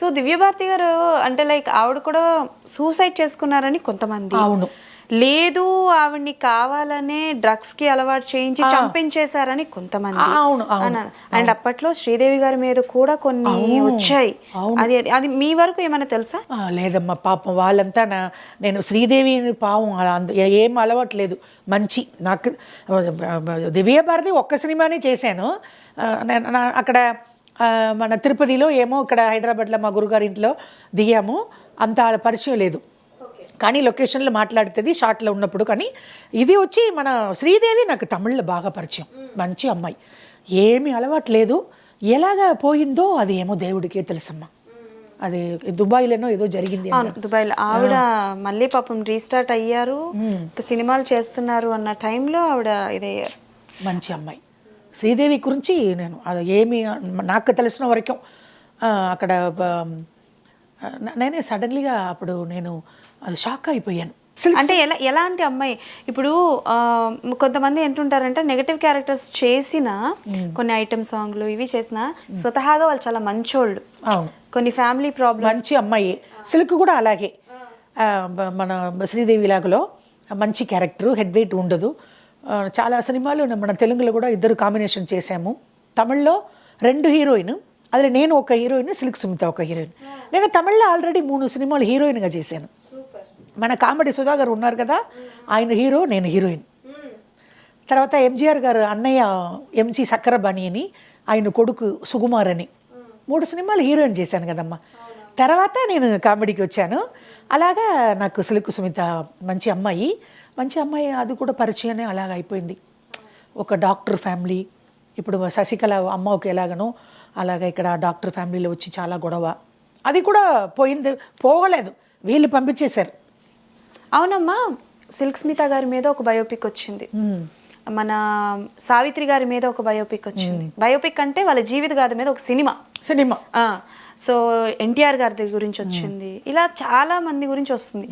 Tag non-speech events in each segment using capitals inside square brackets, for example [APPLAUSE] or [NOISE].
So Divya Bharati గారు అంటే like ఆవిడ కూడా సూసైడ్ చేసుకున్నారని కొంతమంది. అవును. లేదు ఆవిడ్ని కావాలనే డ్రగ్స్కి అలవాటు చేయించి చంపించేశారని కొంతమంది. అవును, అండ్ అప్పట్లో శ్రీదేవి గారి మీద కూడా కొన్ని వచ్చాయి. అది అది- అది మీ వరకు ఏమైనా తెలుసా? లేదమ్మా పాపం వాళ్ళంతా నా నేను శ్రీదేవి పాపం ఏ- అలవాట్లేదు మంచి నాకు దివ్య భారతి ఒక్క సినిమానే చేశాను. అక్కడ మన తిరుపతిలో ఏమో ఇక్కడ హైదరాబాద్లో మా గురుగారి ఇంట్లో దిగాము. అంత పరిచయం లేదు. కానీ లొకేషన్లో మాట్లాడుతుంది షార్ట్లో ఉన్నప్పుడు. కానీ ఇది వచ్చి మన శ్రీదేవి నాకు తమిళ్ళో బాగా పరిచయం. మంచి అమ్మాయి. ఏమీ అలవాట్లేదు ఎలాగా పోయిందో అది ఏమో దేవుడికే తెలుసమ్మా. అది దుబాయ్లోనో ఏదో జరిగింది దుబాయ్లో ఆవిడ మళ్ళీ పాపం రీస్టార్ట్ అయ్యారు. సినిమాలు చేస్తున్నారు అన్న టైంలో ఆవిడ ఇదయ్యారు మంచి అమ్మాయి. శ్రీదేవి గురించి నేను అది ఏమి నాకు తెలిసిన వరకు అక్కడ నేనే సడన్లీగా అప్పుడు నేను అది షాక్ అయిపోయాను. అంటే ఎలా ఎలాంటి అమ్మాయి? ఇప్పుడు కొంతమంది ఏంటుంటారంటే నెగటివ్ క్యారెక్టర్స్ చేసిన కొన్ని ఐటమ్ సాంగ్లు ఇవి చేసిన స్వతహాగా వాళ్ళు చాలా మంచోళ్ళు. కొన్ని ఫ్యామిలీ ప్రాబ్లమ్ మంచి అమ్మాయి. సిల్క్ కూడా అలాగే. మన శ్రీదేవి లాగలో మంచి క్యారెక్టర్ హెడ్ వెయిట్ ఉండదు. చాలా సినిమాలు మన తెలుగులో కూడా ఇద్దరు కాంబినేషన్ చేశాము. తమిళ్ళో రెండు హీరోయిన్ అదే నేను ఒక హీరోయిన్ సిల్క్ సుమిత ఒక హీరోయిన్ నేను తమిళ్ళో ఆల్రెడీ మూడు సినిమాలు హీరోయిన్గా చేశాను. మన కామెడీ సుధాకర్ ఉన్నారు కదా ఆయన హీరో నేను హీరోయిన్ తర్వాత ఎంజీఆర్ గారు అన్నయ్య ఎంజీ సక్కరబాణి అని ఆయన కొడుకు సుకుమార్ అని మూడు సినిమాలు హీరోయిన్ చేశాను కదమ్మా. తర్వాత నేను కామెడీకి వచ్చాను. అలాగా నాకు సిలుకు సుమిత మంచి అమ్మాయి. మంచి అమ్మాయి అది కూడా పరిచయమే అలాగ అయిపోయింది. ఒక డాక్టర్ ఫ్యామిలీ ఇప్పుడు శశికళ అమ్మకి ఎలాగనో అలాగా ఇక్కడ డాక్టర్ ఫ్యామిలీలో వచ్చి చాలా గొడవ. అది కూడా పోయింది పోగలేదు వీళ్ళు పంపించేశారు. అవునమ్మా సిల్క్ స్మిత గారి మీద ఒక బయోపిక్ వచ్చింది. మన సావిత్రి గారి మీద ఒక బయోపిక్ వచ్చింది. బయోపిక్ అంటే వాళ్ళ జీవిత గాథ మీద ఒక సినిమా. సినిమా. సో ఎన్టీఆర్ గారి గురించి వచ్చింది. ఇలా చాలా మంది గురించి వస్తుంది.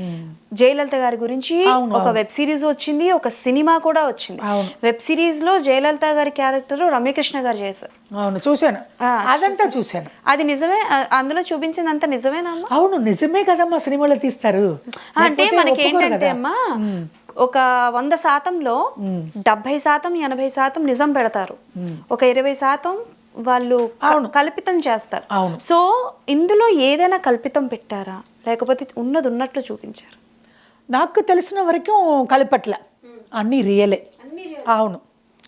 జయలలిత గారి గురించి ఒక వెబ్ సిరీస్ వచ్చింది ఒక సినిమా కూడా వచ్చింది. వెబ్ సిరీస్లో జయలలిత గారి క్యారెక్టర్ రమ్యకృష్ణ గారు చేశారు. అవును చూశాను. అదంతా చూశాను. అది నిజమే అందులో చూపించిందంత నిజమేనా అవును నిజమే కదమ్మా సినిమాలో తీస్తారు. అంటే మనకి ఏంటంటే. అమ్మా ఒక వంద శాతంలో డెబ్బై శాతం ఎనభై శాతం నిజం పెడతారు. ఒక ఇరవై శాతం వాళ్ళు కల్పితం చేస్తారు. అవును. సో ఇందులో ఏదైనా కల్పితం పెట్టారా? లేకపోతే ఉన్నది ఉన్నట్లు చూపించారు? నాకు తెలిసిన వరకు కలిపట్ల. అన్నీ రియలే. అవును.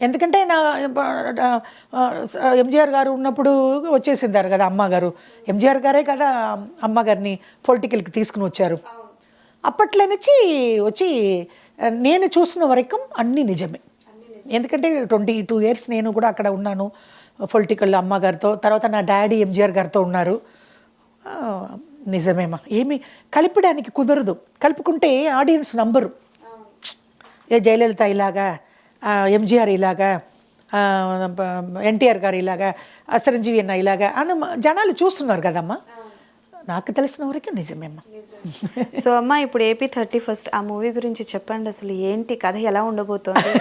ఎందుకంటే నా ఎంజిఆర్ గారు ఉన్నప్పుడు వచ్చేసిందారు కదా అమ్మగారు. ఎంజిఆర్ గారే కదా అమ్మగారిని పొలిటికల్కి తీసుకుని వచ్చారు. అప్పట్లో నుంచి వచ్చి నేను చూసిన వరకు అన్నీ నిజమే. ఎందుకంటే ట్వంటీ టూ ఇయర్స్ నేను కూడా అక్కడ ఉన్నాను. పొలిటికల్ అమ్మగారితో తర్వాత నా డాడీ ఎంజిఆర్ గారితో ఉన్నారు. నిజమేమా? ఏమి కలిపడానికి కుదరదు. కలుపుకుంటే ఆడియన్స్ నంబరు. ఏ జయలలిత ఇలాగా ఎంజీఆర్ ఇలాగా ఎన్టీఆర్ గారు ఇలాగా ఆ, చిరంజీవి అన్న ఇలాగా అని జనాలు చూస్తున్నారు కదమ్మా? నాకు తెలిసిన వరకు నిజమేమ్మా. సో అమ్మ ఇప్పుడు ఏపీ థర్టీ ఫస్ట్ ఆ మూవీ గురించి చెప్పండి అసలు ఏంటి కథ ఎలా ఉండబోతోంది?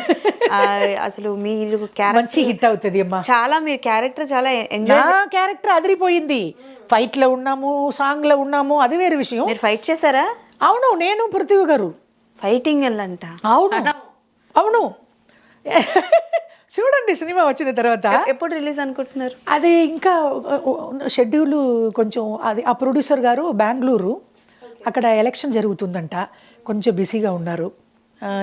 ఆ, అసలు మీరు మంచి క్యారెక్టర్ హిట్ అవుతుంది అమ్మా. చాలా మీరు క్యారెక్టర్ చాలా ఎంజాయ్ క్యారెక్టర్ అదిరిపోయింది. ఫైట్లో ఉన్నాము సాంగ్లో ఉన్నాము అది వేరే విషయం. మీరు ఫైట్ చేశారా? అవును నేను పృథ్వీ గారు. ఫైటింగ్ వెళ్ళంట అవును అవును. చూడండి సినిమా వచ్చిన తర్వాత. ఎప్పుడు రిలీజ్ అనుకుంటున్నారు? అది ఇంకా షెడ్యూల్ కొంచెం అది ఆ ప్రొడ్యూసర్ గారు బెంగళూరు అక్కడ ఎలక్షన్ జరుగుతుందంట. కొంచెం బిజీగా ఉన్నారు.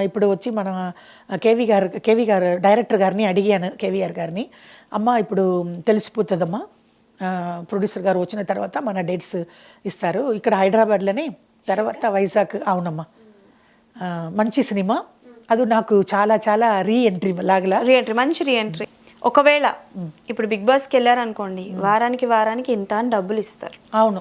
ఇప్పుడు వచ్చి మన కేవీ గారు కేవీ గారు డైరెక్టర్ గారిని అడిగాను కేవీఆర్ గారిని. అమ్మ ఇప్పుడు తెలిసిపోతుందమ్మా. ప్రొడ్యూసర్ గారు వచ్చిన తర్వాత మన డేట్స్ ఇస్తారు. ఇక్కడ హైదరాబాద్లోనే తర్వాత వైజాగ్ అవునమ్మా. మంచి సినిమా. అది నాకు చాలా చాలా రీ ఎంట్రీ లాగలా. రీఎంట్రీ మంచి రీఎంట్రీ ఒకవేళ ఇప్పుడు బిగ్ బాస్కి వెళ్ళారనుకోండి వారానికి వారానికి ఇంత అని డబ్బులు ఇస్తారు. అవును.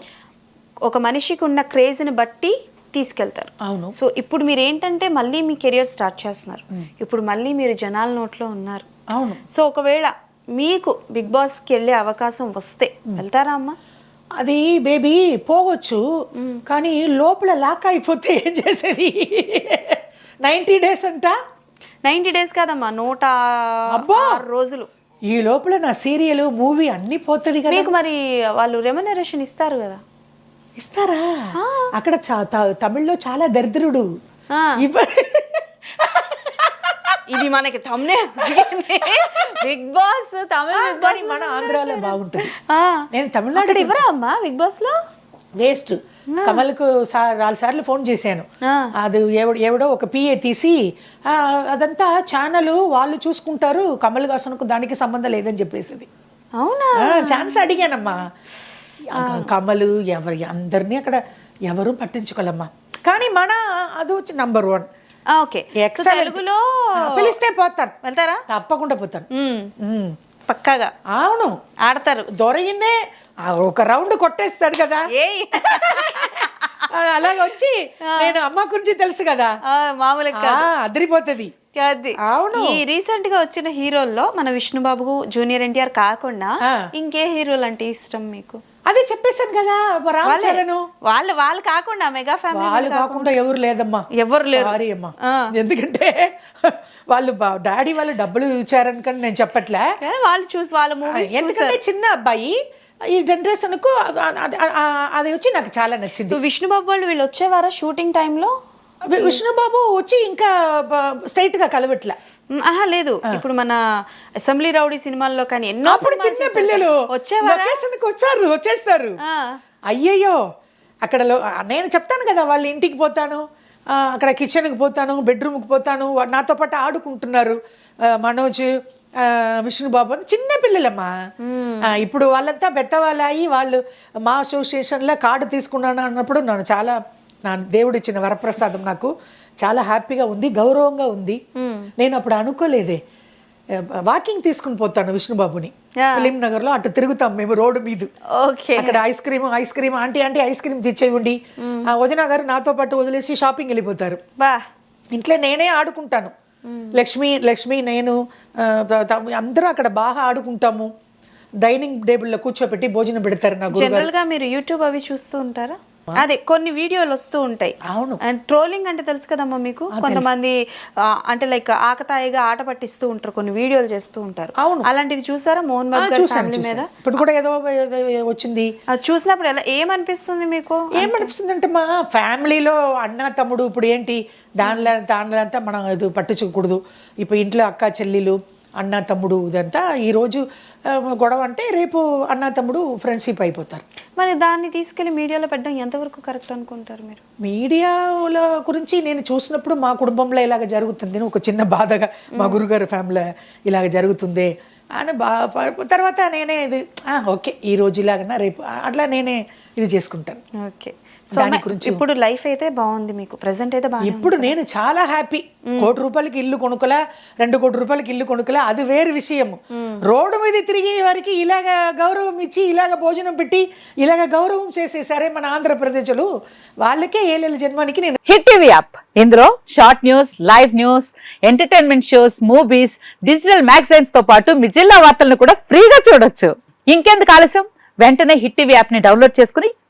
ఒక మనిషికి ఉన్న క్రేజ్ని బట్టి తీసుకెళ్తారు. అవును. సో ఇప్పుడు మీరు ఏంటంటే మళ్ళీ మీ కెరియర్ స్టార్ట్ చేస్తున్నారు. ఇప్పుడు మళ్ళీ మీరు జనాల నోట్లో ఉన్నారు. అవును. సో ఒకవేళ మీకు బిగ్ బాస్కి వెళ్ళే అవకాశం వస్తే వెళ్తారా అమ్మా? అది బేబీ పోవచ్చు. కానీ లోపల లాక్ అయిపోతే ఏం చేసేది? నైంటీ డేస్ అంట? నైంటీ డేస్ కాదమ్మా నూట అబ్బా! ఆరు రోజులు. ఈ లోపల నా సీరియల్ మూవీ అన్ని పోతుంది కదా. మీకు మరి వాళ్ళు రెమ్యునరేషన్ ఇస్తారు కదా? ఇస్తారా? అక్కడ చా- త- తమిళ్ళో చాలా దరిద్రుడు. ఆ. ఇవ్వ- ఇది మనకి తమ్నే బిగ్ బాస్ తమిళ బిగ్ కానీ బాస్ మన ఆంధ్రాలో బాగుంటుంది. ఆ. నేను తమిళనాడు అక్కడ ఇవ్వరా అమ్మా బిగ్ బాస్లో వేస్ట్. కమల్కు నాలుగు సార్లు ఫోన్ చేశాను. అది ఎవడో ఎవడో ఒక పిఏ తీసి "ఆ, అదంతా ఛానల్ వాళ్ళు చూసుకుంటారు కమల్ హాసన్కు దానికి సంబంధం లేదని చెప్పేసింది. అవునా? ఛాన్స్ అడిగానమ్మా. కమలు ఎవరు అందరినీ అక్కడ ఎవరు పట్టించుకోలేమ్మా. కానీ మన అది వచ్చి నంబర్ వన్. ఓకే. తెలుగులో పిలిస్తే పోతాను వెళ్తారా? తప్పకుండా పోతాను. పక్కాగా. అవును. ఆడతారు. దొరికిందే ఒక రౌండ్ కొట్టేస్తాడు కదా. అలాగ వచ్చి నేను అమ్మ గురించి తెలుసు కదా. మామూలు ఆ, అదిరిపోతది. అది అవును. ఈ రీసెంట్గా వచ్చిన హీరోల్లో మన విష్ణుబాబు జూనియర్ ఎన్టీఆర్ కాకుండా. ఇంకే హీరోలు అంటే ఇష్టం మీకు? అదే చెప్పేశాను కదా రామ్ వాళ్ళే. చరణ్. వాళ్ళు వాళ్ళు కాకుండా మెగా ఫ్యామిలీ వాళ్ళు కాకుండా. ఎవరు లేదమ్మా. ఎవరు లేరు. సారీ అమ్మా. ఎందుకంటే [LAUGHS] వాళ్ళు డాడీ వాళ్ళు డబ్బులు ఇచ్చారని కానీ నేను చెప్పట్లే. వాళ్ళు చూసి వాళ్ళ మూవీస్ ఎందుకంటే చిన్న అబ్బాయి ఈ జనరేషన్కు అది- వచ్చి నాకు చాలా నచ్చింది. విష్ణుబాబు వాళ్ళు వీళ్ళు వచ్చేవారా షూటింగ్ టైంలో? విష్ణుబాబు వచ్చి ఇంకా స్ట్రైట్గా కలవట్లే. ఆహా లేదు. ఇప్పుడు మన అసెంబ్లీ రౌడీ సినిమాల్లో కానీ ఎన్నో చిన్న పిల్లలు. వచ్చేవారా? వచ్చారు వచ్చేస్తారు. అయ్యయ్యో అక్కడ నేను చెప్తాను కదా వాళ్ళ ఇంటికి పోతాను అక్కడ కిచెన్కి పోతాను బెడ్రూమ్కి పోతాను నాతో పాటు ఆడుకుంటున్నారు మనోజ్ విష్ణుబాబు అని చిన్న పిల్లలమ్మా. ఇప్పుడు వాళ్ళంతా పెద్దవాళ్ళు అయ్యి వాళ్ళు మా అసోసియేషన్లో కార్డు తీసుకున్నాను అన్నప్పుడు నన్ను చాలా నా దేవుడు ఇచ్చిన వరప్రసాదం నాకు చాలా హ్యాపీగా ఉంది గౌరవంగా ఉంది. నేను అప్పుడు అనుకోలేదే. వాకింగ్ తీసుకుని పోతాను విష్ణుబాబుని. ఫిలిం నగర్లో అటు తిరుగుతాం మేము రోడ్డు మీద. ఓకే. అక్కడ ice cream ice cream aunty aunty ice cream తెచ్చేయండి. వదిన గారు నాతో పాటు వదిలేసి షాపింగ్ వెళ్ళిపోతారు. ఇంట్లో నేనే ఆడుకుంటాను. లక్ష్మి లక్ష్మి నేను అందరూ అక్కడ బాగా ఆడుకుంటాము. డైనింగ్ టేబుల్లో కూర్చోబెట్టి భోజనం పెడతారు నాకు జనరల్గా మీరు యూట్యూబ్ అవి చూస్తూ ఉంటారా? అదే కొన్ని వీడియోలు వస్తూ ఉంటాయి. అవును. అండ్ ట్రోలింగ్ అంటే తెలుసు కదమ్మా మీకు? కొంతమంది అంటే లైక్ ఆకతాయిగా ఆట పట్టిస్తూ ఉంటారు కొన్ని వీడియోలు చేస్తూ ఉంటారు. అవును. అలాంటివి చూసారా మోహన్ బాబు గారి ఫ్యామిలీ మీద? ఇప్పుడు కూడా ఏదో వచ్చింది. అది చూసినప్పుడు ఎలా ఏమనిపిస్తుంది మీకు? ఏమనిపిస్తుందంటే మా ఫ్యామిలీలో అన్న తమ్ముడు ఇప్పుడు ఏంటి? దానిలో దానిలో అంతా మనం ఇది పట్టించుకోకూడదు. ఇప్పుడు ఇంట్లో అక్క చెల్లెలు అన్న తమ్ముడు ఇదంతా ఈరోజు గొడవ అంటే రేపు అన్న తమ్ముడు ఫ్రెండ్షిప్ అయిపోతారు. మరి దాన్ని తీసుకెళ్ళి మీడియాలో పెట్టడం ఎంతవరకు కరెక్ట్ అనుకుంటారు మీరు? మీడియాల గురించి నేను చూసినప్పుడు మా కుటుంబంలో ఇలాగ జరుగుతుంది. ఒక చిన్న బాధగా మా గురుగారి ఫ్యామిలీ ఇలాగ జరుగుతుంది అని బా తర్వాత నేనే ఇది "ఆ, ఓకే ఈ రోజు ఇలాగన్నా రేపు అట్లా నేనే ఇది చేసుకుంటాను. ఓకే. సో గురించి ఇప్పుడు లైఫ్ అయితే బాగుంది మీకు. ప్రెసెంట్ అయితే బాగుంది ఇప్పుడు నేను చాలా హ్యాపీ. కోటి రూపాయలకి ఇల్లు కొనుక్కలా రెండు కోటి రూపాయలకి ఇల్లు కొనుక్కలా అది వేరు విషయం రోడ్డు మీద తిరిగే వారికి ఇలాగ గౌరవం ఇచ్చి ఇలాగ భోజనం పెట్టి ఇలాగ గౌరవం చేసేసారే మన ఆంధ్రప్రదేశ్లో. వాళ్ళకే ఏళ్ళ జన్మానికి నేను హిట్ టీవీ యాప్. ఇందులో short news live news entertainment shows movies digital మ్యాగజైన్స్తో పాటు మీ జిల్లా వార్తలను కూడా ఫ్రీగా చూడొచ్చు. ఇంకెందుకు ఆలస్యం? వెంటనే హిట్ టీవీ యాప్ని డౌన్లోడ్ చేసుకుని